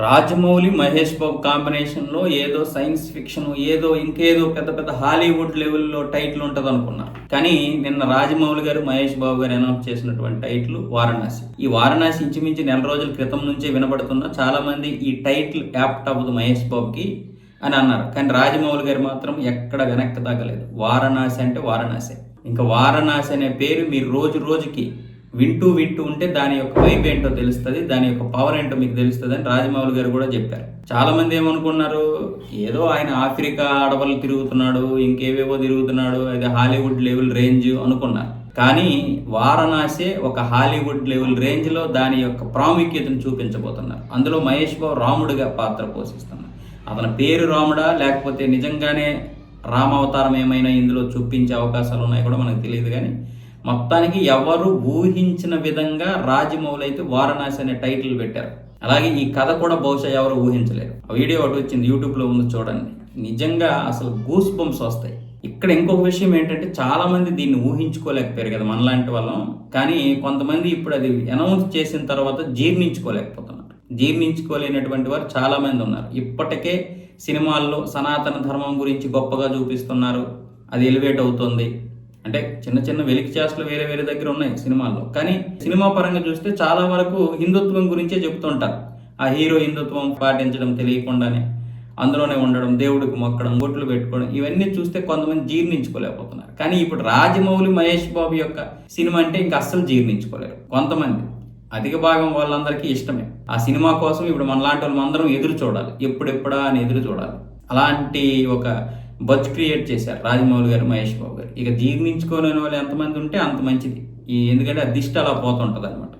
రాజమౌళి మహేష్ బాబు కాంబినేషన్లో ఏదో science fiction ఏదో ఇంకేదో పెద్ద పెద్ద హాలీవుడ్ లెవెల్లో టైటిల్ ఉంటుంది అనుకున్నా. కానీ నిన్న రాజమౌళి గారు మహేష్ బాబు గారు అనౌన్స్ చేసినటువంటి టైటిల్ వారణాసి. ఈ వారణాసి ఇంచుమించి నెల రోజుల క్రితం నుంచే వినబడుతున్న చాలా మంది ఈ టైటిల్ యాప్ట్ అవ్వదు మహేష్ బాబుకి అని అన్నారు. కానీ రాజమౌళి గారు మాత్రం ఎక్కడ వెనక్కి తగ్గలేదు. వారణాసి అంటే వారణాసి. ఇంకా వారణాసి అనే పేరు మీరు రోజు రోజుకి వింటూ వింటూ ఉంటే దాని యొక్క వైబ్ ఏంటో తెలుస్తుంది దాని యొక్క పవర్ ఏంటో మీకు తెలుస్తుంది అని రాజమౌళి గారు కూడా చెప్పారు. చాలా మంది ఏమనుకున్నారు ఏదో ఆయన ఆఫ్రికా అడవులు తిరుగుతున్నాడు ఇంకేవేవో తిరుగుతున్నాడు అది హాలీవుడ్ లెవెల్ రేంజ్ అనుకున్నారు. కానీ వారణాసి ఒక హాలీవుడ్ లెవెల్ రేంజ్లో దాని యొక్క ప్రాముఖ్యతను చూపించబోతున్నారు. అందులో మహేష్ బాబు రాముడిగా పాత్ర పోషిస్తున్నారు. అతని పేరు రాముడా లేకపోతే నిజంగానే రామావతారం ఏమైనా ఇందులో చూపించే అవకాశాలు ఉన్నాయి కూడా మనకు తెలియదు కానీ మొత్తానికి ఎవరు ఊహించిన విధంగా రాజమౌళి అయితే వారణాసి అనే టైటిల్ పెట్టారు. అలాగే ఈ కథ కూడా బహుశా ఎవరు ఊహించలేరు. ఆ వీడియో ఒకటి వచ్చింది యూట్యూబ్లో ఉంది చూడండి. నిజంగా అసలు గూస్ బంప్స్ వస్తాయి. ఇక్కడ ఇంకొక విషయం ఏంటంటే చాలామంది దీన్ని ఊహించుకోలేకపోయారు కదా మనలాంటి వాళ్ళం. కానీ కొంతమంది ఇప్పుడు అది అనౌన్స్ చేసిన తర్వాత జీర్ణించుకోలేకపోతున్నారు. జీర్ణించుకోలేనటువంటి వారు చాలామంది ఉన్నారు. ఇప్పటికే సినిమాల్లో సనాతన ధర్మం గురించి గొప్పగా చూపిస్తున్నారు. అది ఎలివేట్ అవుతుంది. అంటే చిన్న చిన్న వెలికి చేష్టలు వేరే వేరే దగ్గర ఉన్నాయి సినిమాల్లో. కానీ సినిమా పరంగా చూస్తే చాలా వరకు హిందుత్వం గురించే చెప్తుంటారు. ఆ హీరో హిందుత్వం పాటించడం తెలియకుండానే అందులోనే ఉండడం దేవుడికి మొక్కడం బొట్లు పెట్టుకోవడం ఇవన్నీ చూస్తే కొంతమంది జీర్ణించుకోలేకపోతున్నారు. కానీ ఇప్పుడు రాజమౌళి మహేష్ బాబు యొక్క సినిమా అంటే ఇంకా అస్సలు జీర్ణించుకోలేరు. కొంతమంది. అధిక భాగం వాళ్ళందరికీ ఇష్టమే. ఆ సినిమా కోసం ఇప్పుడు మనలాంటి వాళ్ళు అందరం ఎదురు చూడాలి. ఎప్పుడెప్పుడా అని ఎదురు చూడాలి. అలాంటి ఒక బజ్ క్రియేట్ చేశారు. రాజమౌళి గారు మహేష్ బాబు గారు. ఇక జీర్ణించుకోలేని వాళ్ళు ఎంతమంది ఉంటే అంత మంచిది. ఈ ఎందుకంటే అదిష్ట అలా పోతుంటుంది అనమాట